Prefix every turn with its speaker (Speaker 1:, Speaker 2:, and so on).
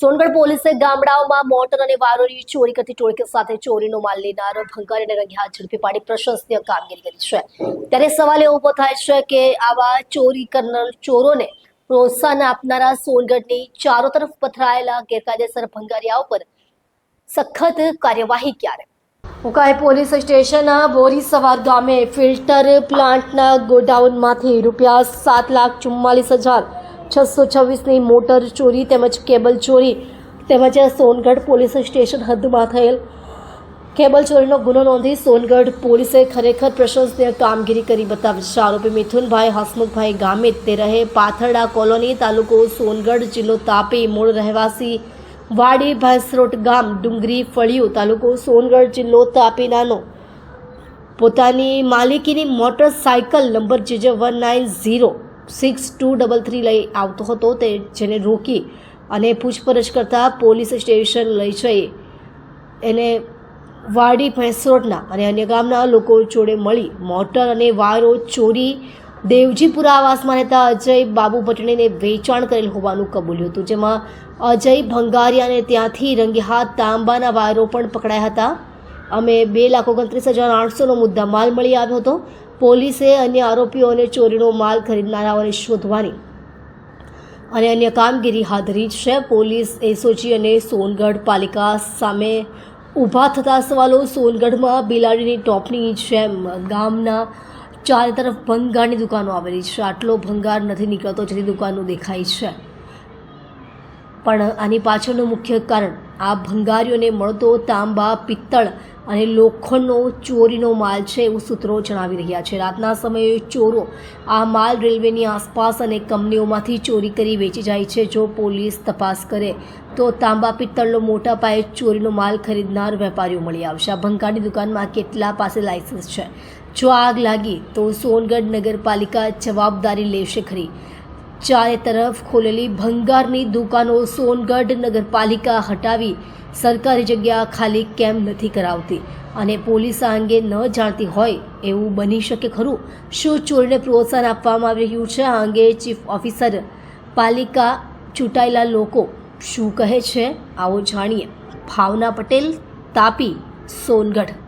Speaker 1: સોનગઢ પોલીસે ગામડાઓમાં મોટર અને વારોની ચોરી કરતી ટોળકી સાથે ચોરીનો માલ લેનાર ભંગારીને રંગે હાથ ઝડપી પાડી પ્રશંસનીય કામગીરી કરી છે. ત્યારે સવાલ એવો ઊભો થાય છે કે આવા ચોરી કરનાર ચોરોને પ્રોત્સાહન આપનારા સોનગઢની ચારો તરફ પથરાયેલા ગેરકાયદેસર ભંગારિયાઓ પર સખત કાર્યવાહી ક્યારે? ઉકાઈ પોલીસ સ્ટેશનના બોરી સવાર ગામે ફિલ્ટર પ્લાન્ટના ગોડાઉનમાંથી રૂપિયા સાત લાખ ચુમ્માલીસ હજાર છસો છવ્વીસની મોટર ચોરી તેમજ કેબલ ચોરી તેમજ સોનગઢ પોલીસ સ્ટેશન હદમાં થયેલ કેબલ ચોરીનો ગુનો નોંધી સોનગઢ પોલીસે ખરેખર પ્રશંસનીય કામગીરી કરી બતાવી છે. આરોપી મિથુનભાઈ હસમુખભાઈ ગામિત, તે રહે પાથરડા કોલોની, તાલુકો સોનગઢ જિલ્લો તાપી મૂળ રહેવાસી વાડી ભાસરોટ ગામ, ડુંગરી ફળિયું, તાલુકો સોનગઢ જિલ્લો તાપીનાનો. પોતાની માલિકીની motorcycle number GJ one nine zero six two double three લઈ આવતો હતો તે જેને રોકી અને પૂછપરછ કરતાં પોલીસ સ્ટેશન લઈ જઈ. એને વાડી ભેંસરોડના અને અન્ય ગામના લોકો જોડે મળી મોટર અને વાયરો ચોરી દેવજીપુરા આવાસમાં રહેતા અજય બાબુ ભટણીને વેચાણ કરેલ હોવાનું કબૂલ્યું હતું, જેમાં અજય ભંગારિયાને ત્યાંથી રંગે હાથ, તાંબાના વાયરો પણ પકડાયા હતા. અમે બે લાખ ઓગણત્રીસ હજાર આઠસોનો મુદ્દા માલ મળી આવ્યો હતો. પોલીસે અન્ય આરોપીઓને ચોરીનો માલ ખરીદનારાઓને શોધવાની અને અન્ય કામગીરી હાથ ધરી છે. પોલીસ એસઓજી અને સોનગઢ પાલિકા સામે ઊભા થતા સવાલો. સોનગઢમાં બિલાડીની ટોપની જેમ ગામના ચારે તરફ ભંગારની દુકાનો આવેલી છે. આટલો ભંગાર નથી નીકળતો જેથી દુકાનો દેખાય છે. પણ આની પાછળનું મુખ્ય કારણ આ ભંગારીઓને મળતો તાંબા, પિત્તળ અને લોખંડનો ચોરીનો માલ છે એવું સૂત્રો જણાવી રહ્યા છે. રાતના સમયે ચોરો આ માલ રેલવેની આસપાસ અને કંપનીઓમાંથી ચોરી કરી વેચી જાય છે. જો પોલીસ તપાસ કરે તો તાંબા, પિત્તળનો મોટા પાયે ચોરીનો માલ ખરીદનાર વેપારીઓ મળી આવશે. આ ભંગારની દુકાનમાં કેટલા પાસે લાયસન્સ છે? જો આગ લાગી તો સોનગઢ નગરપાલિકા જવાબદારી લેશે ખરી. ચારે તરફ ખોલેલી ભંગારની દુકાનો સોનગઢ નગરપાલિકા હટાવી સરકારી જગ્યા ખાલી કેમ નથી કરાવતી? અને પોલીસ આ અંગે ન જાણતી હોય એવું બની શકે ખરું? શું ચોરીને પ્રોત્સાહન આપવામાં આવી રહ્યું છે? આ અંગે ચીફ ઓફિસર પાલિકા ચૂંટાયેલા લોકો શું કહે છે? આવો જાણીએ. ભાવના પટેલ, તાપી, સોનગઢ.